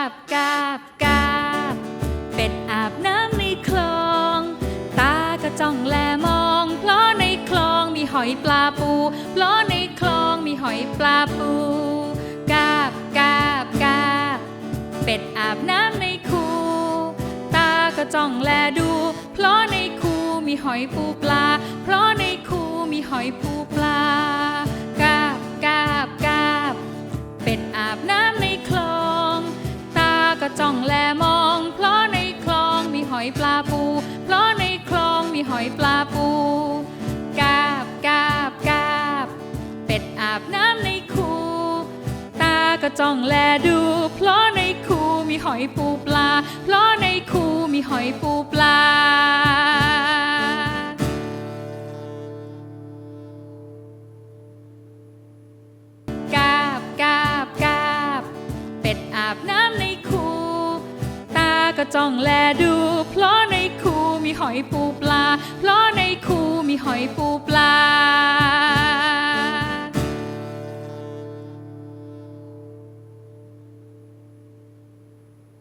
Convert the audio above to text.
กาบกาบกาบ เป็ดอาบน้ำในคลอง ตาก็จ้องแลมอง เพราะในคลองมีหอยปลาปู เพราะในคลองมีหอยปลาปู กาบกาบกาบ เป็ดอาบน้ำในคูตาก็จ้องแลดู เพราะในคูมีหอยปูปลา เพราะในคูมีหอยปูปลา แลมอง เพราะในคลองมีหอยปลาปู เพราะในคลองมีหอยปลาปู กาบกาบกาบ เป็ดอาบน้ำในคูตาก็จ้องแลดู เพราะในคูมีหอยปูปลา เพราะในคูมีหอยปูปลากาบกาบกาบ เป็ดอาบน้ำในคู ก็จ้องแลดู เพราะในคูมีหอยปูปลา เพราะในคูมีหอยปูปลา